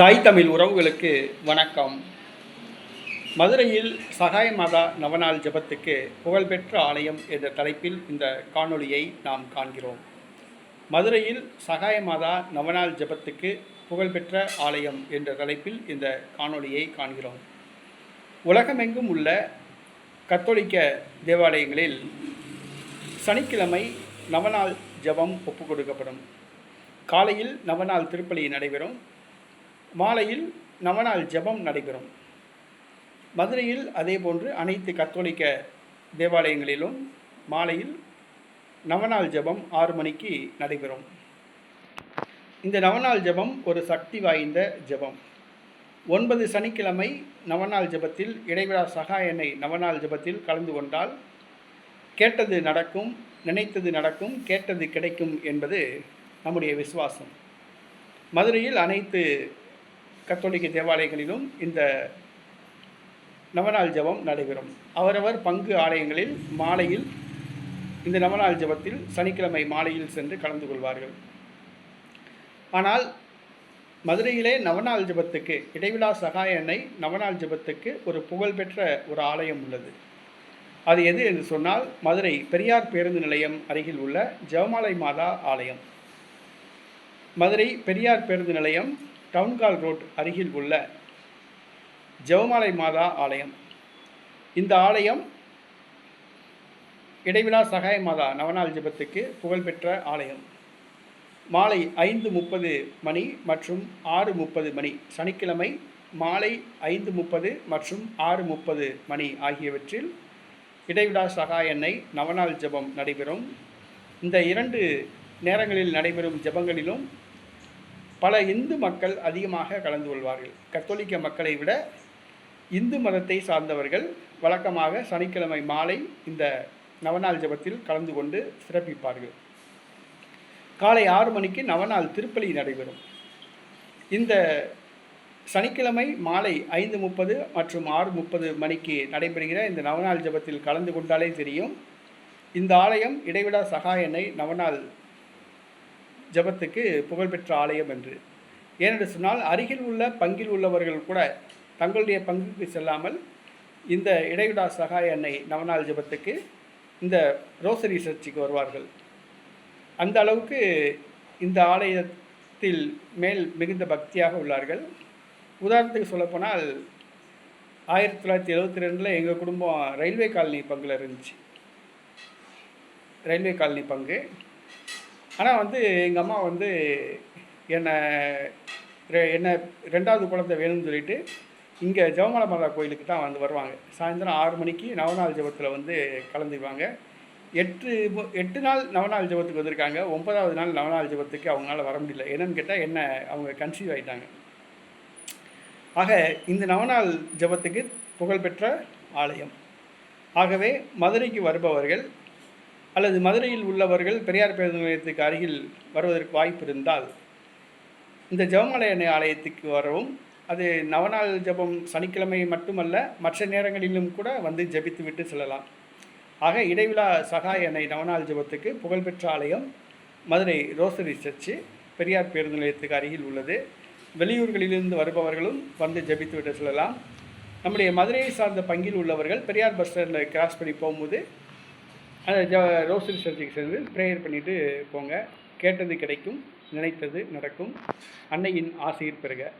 தாய் தமிழ் உறவுகளுக்கு வணக்கம். மதுரையில் சகாய மாதா நவநாள் ஜெபத்துக்கு புகழ்பெற்ற ஆலயம் என்ற தலைப்பில் இந்த காணொளியை நாம் காண்கிறோம். மதுரையில் சகாய மாதா நவநாள் ஜெபத்துக்கு புகழ்பெற்ற ஆலயம் என்ற தலைப்பில் இந்த காணொளியை காண்கிறோம். உலகமெங்கும் உள்ள கத்தோலிக்க தேவாலயங்களில் சனிக்கிழமை நவநாள் ஜெபம் ஒப்புக் கொடுக்கப்படும் காலையில் நவநாள் திருப்பலி நடைபெறும். மாலையில் நவநாள் ஜெபம் நடைபெறும். மதுரையில் அதேபோன்று அனைத்து கத்தோலிக்க தேவாலயங்களிலும் மாலையில் நவநாள் ஜெபம் ஆறு மணிக்கு நடைபெறும். இந்த நவநாள் ஜெபம் ஒரு சக்தி வாய்ந்த ஜெபம். ஒன்பது சனிக்கிழமை நவநாள் ஜெபத்தில் இடைவிழா சகாயனை நவநாள் ஜெபத்தில் கலந்து கொண்டால் கேட்டது நடக்கும் நினைத்தது நடக்கும் கேட்டது கிடைக்கும் என்பது நம்முடைய விசுவாசம். மதுரையில் அனைத்து கத்தோலிக்க தேவாலயங்களிலும் இந்த நவநாள் ஜெபம் நடைபெறும். அவரவர் பங்கு ஆலயங்களில் மாலையில் இந்த நவநாள் ஜெபத்தில் சனிக்கிழமை மாலையில் சென்று கலந்து கொள்வார்கள். ஆனால் மதுரையிலே நவநாள் ஜெபத்துக்கு இடைவிழா சகாயனை நவநாள் ஜெபத்துக்கு ஒரு புகழ்பெற்ற ஒரு ஆலயம் உள்ளது. அது எது என்று சொன்னால் மதுரை பெரியார் பேருந்து நிலையம் அருகில் உள்ள ஜெவமாலை மாதா ஆலயம். மதுரை பெரியார் பேருந்து நிலையம் டவுன்கால் ரோட் அருகில் உள்ள ஜெவமாலை மாதா ஆலயம். இந்த ஆலயம் இடைவிழா சகாய மாதா நவநாள் ஜெபத்துக்கு புகழ்பெற்ற ஆலயம். மாலை ஐந்து முப்பது மணி மற்றும் ஆறு முப்பது மணி. சனிக்கிழமை மாலை ஐந்து முப்பது மற்றும் ஆறு முப்பது மணி ஆகியவற்றில் இடைவிடா சகாயனை நவநாள் ஜெபம் நடைபெறும். இந்த இரண்டு நேரங்களில் நடைபெறும் ஜெபங்களிலும் பல இந்து மக்கள் அதிகமாக கலந்து கொள்வார்கள். கத்தோலிக்க மக்களை விட இந்து மதத்தை சார்ந்தவர்கள் வழக்கமாக சனிக்கிழமை மாலை இந்த நவநாள் ஜெபத்தில் கலந்து கொண்டு சிறப்பிப்பார்கள். காலை ஆறு மணிக்கு நவநாள் திருப்பலி நடைபெறும். இந்த சனிக்கிழமை மாலை ஐந்து முப்பது மற்றும் ஆறு முப்பது மணிக்கு நடைபெறுகிற இந்த நவநாள் ஜெபத்தில் கலந்து கொண்டாலே தெரியும். இந்த ஆலயம் இடைவிடா சகாயனை நவநாள் ஜெபத்துக்கு புகழ்பெற்ற ஆலயம் என்று. ஏனென்று சொன்னால் அருகில் உள்ள பங்கில் உள்ளவர்கள் கூட தங்களுடைய பங்குக்கு செல்லாமல் இந்த இடைவிடா சகாய அன்னை நவநாள் ஜெபத்துக்கு இந்த ரோசரி சர்ச்சுக்கு வருவார்கள். அந்த அளவுக்கு இந்த ஆலயத்தில் மேல் மிகுந்த பக்தியாக உள்ளார்கள். உதாரணத்துக்கு சொல்லப்போனால் ஆயிரத்தி தொள்ளாயிரத்தி எழுபத்தி ரெண்டில் எங்கள் குடும்பம் ரயில்வே காலனி பங்கில் இருந்துச்சு. ரயில்வே காலனி பங்கு. ஆனால் வந்து எங்கள் அம்மா வந்து என்னை ரெ- என்னை ரெண்டாவது குழந்தை வேணும்னு சொல்லிட்டு இங்கே ஜெவமலை மாதா கோயிலுக்கு தான் வந்து வருவாங்க. சாயந்தரம் ஆறு மணிக்கு நவநாள் ஜெபத்தில் வந்து கலந்துக்குவாங்க. எட்டு மு- எட்டு நாள் நவநாள் ஜெபத்துக்கு வந்திருக்காங்க. ஒன்பதாவது நாள் நவநாள் ஜெபத்துக்கு அவங்களால வர முடியல. என்னன்னு கேட்டால் என்ன அவங்க கன்சீவ் ஆயிட்டாங்க. ஆக இந்த நவநாள் ஜெபத்துக்கு புகழ்பெற்ற ஆலயம். ஆகவே மதுரைக்கு வருபவர்கள் அல்லது மதுரையில் உள்ளவர்கள் பெரியார் பேருந்து நிலையத்துக்கு அருகில் வருவதற்கு வாய்ப்பு இருந்தால் இந்த ஜபமலை எண்ணெய் ஆலயத்துக்கு வரவும் அது நவநாள் ஜெபம் சனிக்கிழமை மட்டுமல்ல மற்ற நேரங்களிலும் கூட வந்து ஜபித்து விட்டு செல்லலாம். ஆக இடைவிழா சகாய எண்ணெய் நவநாள் ஜெபத்துக்கு புகழ்பெற்ற ஆலயம் மதுரை ரோசரி சர்ச்சு பெரியார் பேருந்து நிலையத்துக்கு அருகில் உள்ளது. வெளியூர்களிலிருந்து வருபவர்களும் வந்து ஜபித்து விட்டு செல்லலாம். நம்முடைய மதுரையை சார்ந்த பங்கில் உள்ளவர்கள் பெரியார் பஸ் ஸ்டாண்டில் கிராஸ் பண்ணி போகும்போது அந்த ரோசரி சர்ச்சுக்கு சென்று ப்ரேயர் பண்ணிவிட்டு போங்க. கேட்டது கிடைக்கும் நினைத்தது நடக்கும். அன்னையின் ஆசையில் பெறுக.